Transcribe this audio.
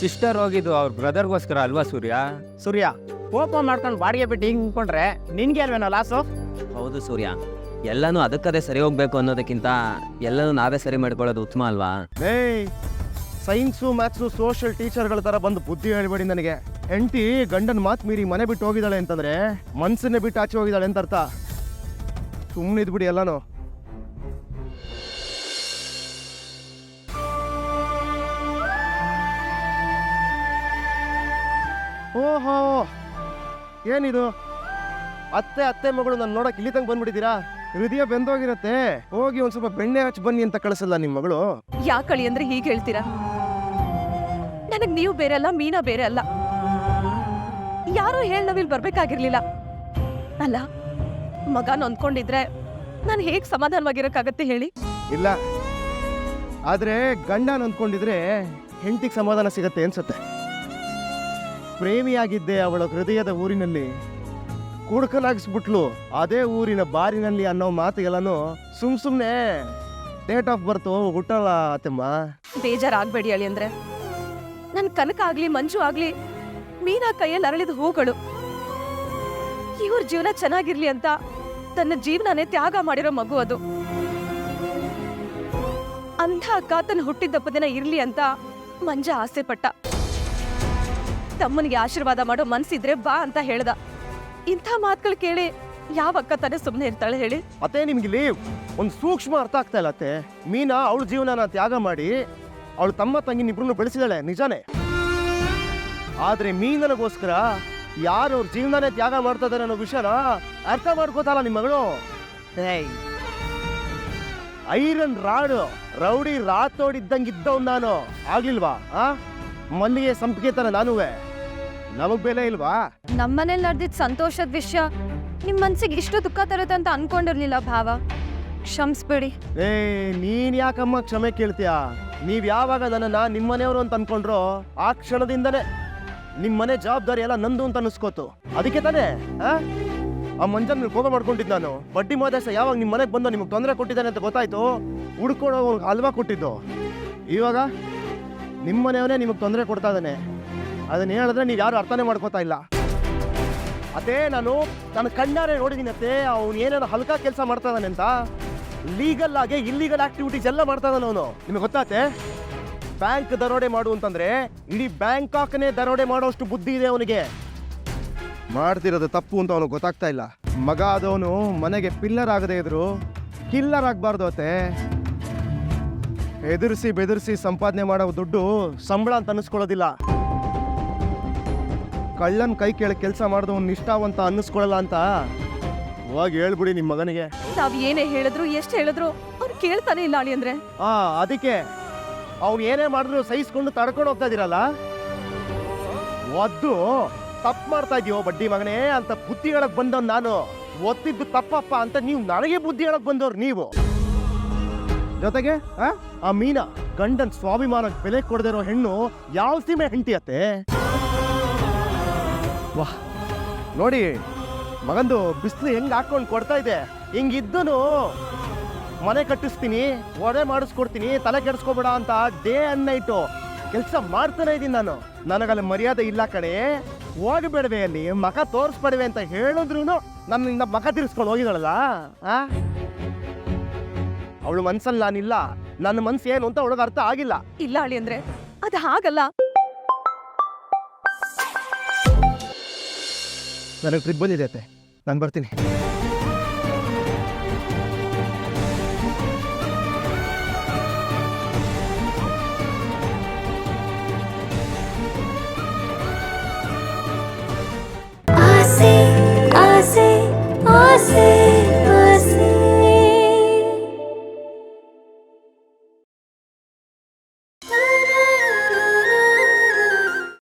Sister ಹೋಗಿದ್ದು ಅವ್ರ ಬ್ರದರ್ಗೋಸ್ಕರ ಅಲ್ವಾ ಸೂರ್ಯ? ಸೂರ್ಯ ಓಪನ್ ಮಾಡ್ಕೊಂಡು ಬಾಡಿಗೆ ಬಿಟ್ಟು ಹಿಂಗೆ ನಿಂತ್ಕೊಂಡ್ರೆ ನಿನ್ಗೆ ಅಲ್ವೇನೋ ಲಾಸು ಹೌದು ಸೂರ್ಯ. ಎಲ್ಲನೂ ಅದಕ್ಕದೇ ಸರಿ ಹೋಗ್ಬೇಕು ಅನ್ನೋದಕ್ಕಿಂತ ಎಲ್ಲನೂ ನಾವೇ ಸರಿ ಮಾಡ್ಕೊಳ್ಳೋದು ಉತ್ತಮ ಅಲ್ವಾ? ಏಯ್ ಸೈನ್ಸು ಮ್ಯಾಥ್ಸು ಸೋಷಿಯಲ್ ಟೀಚರ್ಗಳ ಥರ ಬಂದು ಬುದ್ಧಿ ಹೇಳ್ಬೇಡಿ ನನಗೆ. ಹೆಂಡತಿ ಗಂಡನ ಮಾತು ಮೀರಿ ಮನೆ ಬಿಟ್ಟು ಹೋಗಿದ್ದಾಳೆ ಅಂತಂದ್ರೆ ಮನ್ಸನ್ನೇ ಬಿಟ್ಟು ಆಚೆ ಹೋಗಿದ್ದಾಳೆ ಅಂತ ಅರ್ಥ. ಸುಮ್ಮನೆ ಎಲ್ಲನೂ ಎಲ್ಲಾನು. ಓಹೋ! ಏನಿದು? ಅತ್ತೆ ಅತ್ತೆ ಮಗಳು ನಾನು ನೋಡಕ್ ಇಲ್ಲಿ ತಂಗ ಬಂದ್ಬಿಟ್ಟಿದ್ದೀರಾ? ಹೃದಯ ಬೆಂದೋಗಿರತ್ತೆ. ಹೋಗಿ ಒಂದ್ ಸ್ವಲ್ಪ ಬೆಣ್ಣೆ ಹಚ್ಚಿ ಬನ್ನಿ ಅಂತ ಕಳಿಸಲ್ಲ ನಿಮ್ಮ ಮಗಳು. ಯಾಕಳಿ ಅಂದ್ರೆ ಹೀಗೆ ಹೇಳ್ತೀರಾ? ನನಗ್ ನೀವು ಬೇರೆ ಅಲ್ಲ ಮೀನಾ ಬೇರೆ ಅಲ್ಲ. ಯಾರೋ ಹೇಳ್ ನಾವಿಲ್ಲಿ ಬರ್ಬೇಕಾಗಿರ್ಲಿಲ್ಲ. ಅಲ್ಲ ಮಗ ನೊಂದ್ಕೊಂಡಿದ್ರೆ ನಾನು ಹೇಗ್ ಸಮಾಧಾನವಾಗಿರಕ್ಕಾಗತ್ತೆ ಹೇಳಿ? ಇಲ್ಲ. ಆದ್ರೆ ಗಂಡ ಅಂದ್ಕೊಂಡಿದ್ರೆ ಹೆಂಡತಿಗೆ ಸಮಾಧಾನ ಸಿಗತ್ತೆ ಅನ್ಸತ್ತೆ. ಪ್ರೇಮಿಯಾಗಿದ್ದೆ ಅವಳ ಹೃದಯದ ಊರಿನಲ್ಲಿ. ಕುಡ್ಕಲಾಗಿಸ್ಬಿಟ್ಲು. ಅದೇ ಊರಿನ ಬಾರಿನಲ್ಲಿ ಅನ್ನೋ ಮಾತುಗಳನ್ನು ಸುಮ್ ಸುಮ್ನೆ ಡೇಟ್ ಆಫ್ ಬರ್ತು ಹುಟ್ಟಲ್ಲ ಅತ್ತಮ್ಮ ಬೇಜಾರಾಗ್ಬೇಡಿ ಅಳಿ ಅಂದ್ರೆ. ನನ್ ಕನಕ ಆಗ್ಲಿ, ಮಂಜು ಆಗ್ಲಿ, ಮೀನಾ ಕೈಯಲ್ಲಿ ಅರಳಿದ ಹೂಗಳು. ಇವ್ರ ಜೀವನ ಚೆನ್ನಾಗಿರ್ಲಿ ಅಂತ ತನ್ನ ಜೀವನನೇ ತ್ಯಾಗ ಮಾಡಿರೋ ಮಗು ಅದು. ಅಂಥ ಅಕ್ಕ ತನ್ನ ಹುಟ್ಟಿದ್ದಪ್ಪ ದಿನ ಇರ್ಲಿ ಅಂತ ಮಂಜ ಆಸೆ ಪಟ್ಟ ತಮ್ಮನಿಗೆ ಆಶೀರ್ವಾದ ಮಾಡೋ ಮನ್ಸಿದ್ರೆ ಬಾ ಅಂತ ಹೇಳ್ದ. ಇಂಥ ಮಾತುಗಳು ಕೇಳಿ ಯಾವ ಅಕ್ಕ ತಾನೇ ಸುಮ್ಮನೆ ಇರ್ತಾಳೆ ಹೇಳಿ? ಅತ್ತೆ ನಿಮ್ಗೆ ಲೀವ್ ಒಂದು ಸೂಕ್ಷ್ಮ ಅರ್ಥ ಆಗ್ತಾ ಇಲ್ಲ ಅತ್ತೆ. ಮೀನಾ ಅವಳ ಜೀವನನ ತ್ಯಾಗ ಮಾಡಿ ಅವಳು ತಮ್ಮ ತಂಗಿ ಇಬ್ರು ಬೆಳೆಸಿದಾಳೆ ನಿಜಾನೇ. ಆದ್ರೆ ಮೀನನಗೋಸ್ಕರ ಯಾರು ಅವ್ರ ಜೀವನನೇ ತ್ಯಾಗ ಮಾಡ್ತಾ ಇದಾರೆ ಅನ್ನೋ ವಿಷಯನ ಅರ್ಥ ಮಾಡ್ಕೋತಾಳ ನಿಮ್ಮ ಮಗಳು. ಏಯ್. ಐರನ್ ರಾಡ್ ರೌಡಿ ರಾತೋಡಿದ್ದಂಗಿದ್ದವ್ ನಾನು. ಆಗ್ಲಿಲ್ವಾ ಆ? ಮಲ್ಲಿಗೆ ಸಂಪಿಗೆ ತರ ನಾನುವೆ. ನಮಗ್ ಬೆಲೆ ಇಲ್ವಾ? ನಮ್ಮನೇಲಿ ನಡೆದಿದ್ದ ಸಂತೋಷದ ವಿಷಯ ನಿಮ್ ಮನ್ಸಿಗೆ ಇಷ್ಟು ದುಃಖ ತರುತ್ತೆ ಅಂತ ಅನ್ಕೊಂಡಿರ್ಲಿಲ್ಲ ಭಾವ. ಕ್ಷಮಿಸ್ಬೇಡಿ. ಏ ನೀನ್ ಯಾಕಮ್ಮ ಕ್ಷಮೆ ಕೇಳ್ತೀಯ? ನೀವ್ ಯಾವಾಗ ನನ್ನನ್ನ ನಿಮ್ಮನೆಯವರು ಅಂತ ಅನ್ಕೊಂಡ್ರೋ ಆ ಕ್ಷಣದಿಂದನೇ ನಿಮ್ಮನೆ ಜವಾಬ್ದಾರಿ ಎಲ್ಲ ನಂದು ಅಂತ ಅನಿಸ್ಕೋತು. ಅದಕ್ಕೆ ತಾನೇ ಆ? ಆ ಮಂಜನ್ ಕೋಪ ಮಾಡ್ಕೊಂಡಿದ್ದ ನಾನು. ಬಡ್ಡಿ ಮಾದೇಶ ಯಾವಾಗ ನಿಮ್ಮ ಮನೆಗೆ ಬಂದು ನಿಮ್ಗೆ ತೊಂದರೆ ಕೊಟ್ಟಿದ್ದಾನೆ ಅಂತ ಗೊತ್ತಾಯ್ತು. ಹುಡ್ಕೊಡೋ ಹಲ್ವಾ ಕೊಟ್ಟಿದ್ದು? ಇವಾಗ ನಿಮ್ಮನೆಯವನೇ ನಿಮಗೆ ತೊಂದರೆ ಕೊಡ್ತಾ ಇದ್ದಾನೆ. ಅದನ್ನ ಹೇಳಿದ್ರೆ ನೀವು ಯಾರು ಅರ್ಥನೇ ಮಾಡ್ಕೋತಾ ಇಲ್ಲ. ಅದೇ ನಾನು ನನ್ನ ಕಣ್ಣಾರೆ ನೋಡಿದ್ದೀನಿ ಅತ್ತೆ, ಅವ್ನು ಏನೇನೋ ಹಲ್ಕ ಕೆಲಸ ಮಾಡ್ತಾ ಇದ್ದಾನೆ ಅಂತ. ಲೀಗಲ್ ಆಗಿ ಇಲ್ಲಿಗಲ್ ಆಕ್ಟಿವಿಟೀಸ್ ಎಲ್ಲ ಮಾಡ್ತಾ ಇದ್ದಾನೆ ಅವನು. ನಿಮಗೆ ಗೊತ್ತಾತೆ ಬ್ಯಾಂಕ್ ದರೋಡೆ ಮಾಡು ಅಂತಂದ್ರೆ ಇಡೀ ಬ್ಯಾಂಕಾಕ್ನೇ ದರೋಡೆ ಮಾಡೋಷ್ಟು ಬುದ್ಧಿ ಇದೆ ಅವನಿಗೆ. ಮಾಡ್ತಿರೋದು ತಪ್ಪು ಅಂತ ಅವನಿಗೆ ಗೊತ್ತಾಗ್ತಾ ಇಲ್ಲ. ಮಗ ಆದವನು ಮನೆಗೆ ಪಿಲ್ಲರ್ ಆಗದೆ ಇದ್ರು ಕಿಲ್ಲರ್ ಆಗಬಾರ್ದು ಅತ್ತೆ. ಎದುರಿಸಿ ಬೆದರಿಸಿ ಸಂಪಾದನೆ ಮಾಡೋ ದುಡ್ಡು ಸಂಬಳ ಅಂತ ಅನ್ನಿಸ್ಕೊಳ್ಳೋದಿಲ್ಲ. ಕಳ್ಳನ್ ಕೈ ಕೇಳಿ ಕೆಲಸ ಮಾಡಿದವನ್ ನಿಷ್ಠಾವಂತ ಅನ್ನಿಸ್ಕೊಳ್ಳಲ್ಲ ಅಂತ ಹೋಗಿ ಹೇಳ್ಬಿಡಿ ನಿಮ್ಮ ಮಗನಿಗೆ. ತಾವ್ ಏನೇ ಹೇಳಿದ್ರು ಎಷ್ಟ್ ಹೇಳಿದ್ರು ಅವ್ರು ಕೇಳ್ತಾನೆ ಇಲ್ಲ ಅಳಿ ಅಂದ್ರೆ. ಆ ಅದಕ್ಕೆ ಅವ್ರು ಏನೇ ಮಾಡಿದ್ರು ಸಹಿಸ್ಕೊಂಡು ತಡ್ಕೊಂಡು ಹೋಗ್ತಾ ಇದೀರಲ್ಲ? ಒದ್ದು ತಪ್ಪು ಮಾಡ್ತಾ ಇದೀವೋ ಬಡ್ಡಿ ಮಗನೇ ಅಂತ ಬುದ್ಧಿ ಹೇಳಕ್ ಬಂದವ್ ನಾನು. ಒತ್ತಿದ್ದು ತಪ್ಪಪ್ಪ ಅಂತ ನೀವು ನನಗೆ ಬುದ್ಧಿ ಹೇಳಕ್ ಬಂದವ್ರು ನೀವು. ಜೊತೆಗೆ ಆ? ಮೀನಾ ಮೀನ ಗಂಡನ್ ಸ್ವಾಭಿಮಾನಕ್ಕೆ ಬೆಲೆ ಕೊಡದಿರೋ ಹೆಣ್ಣು ಯಾವ ಸೀಮೆ ಹೆಂಡತಿಯತ್ತೆ? ವಾಹ್ ನೋಡಿ, ಮಗಂದು ಬಿಸಿಲು ಹೆಂಗೆ ಹಾಕೊಂಡು ಕೊಡ್ತಾ ಇದೆ? ಹಿಂಗಿದ್ದನು ಮನೆ ಕಟ್ಟಿಸ್ತೀನಿ, ಒಡೆ ಮಾಡಿಸ್ಕೊಡ್ತೀನಿ, ತಲೆ ಕೆಡಿಸ್ಕೊಬೇಡ ಅಂತ ಡೇ ಅಂಡ್ ನೈಟು ಕೆಲಸ ಮಾಡ್ತಾನೆ ಇದ್ದೀನಿ ನಾನು. ನನಗಲ್ಲಿ ಮರ್ಯಾದೆ ಇಲ್ಲ ಕಡೆ ಹೋಗಬೇಡವೆ ಅಲ್ಲಿ ಮಗ ತೋರಿಸ್ಬೇಡವೆ ಅಂತ ಹೇಳಿದ್ರು ನನ್ನಿಂದ ಮಗ ತಿರ್ಸ್ಕೊಂಡು ಹೋಗಿದಳಲ್ಲ ಆ? ಅವಳು ಮನ್ಸಲ್ಲಿ ನಾನಿಲ್ಲ. ನನ್ನ ಮನ್ಸು ಏನು ಅಂತ ಅವಳಿಗೆ ಅರ್ಥ ಆಗಿಲ್ಲ. ಇಲ್ಲ ಅಳಿ ಅಂದ್ರೆ, ಅದು ಹಾಗಲ್ಲ. ನನಗೆ ಟ್ರಿಪ್ ಬಂದಿದೆ ನಾನು ಬರ್ತೀನಿ.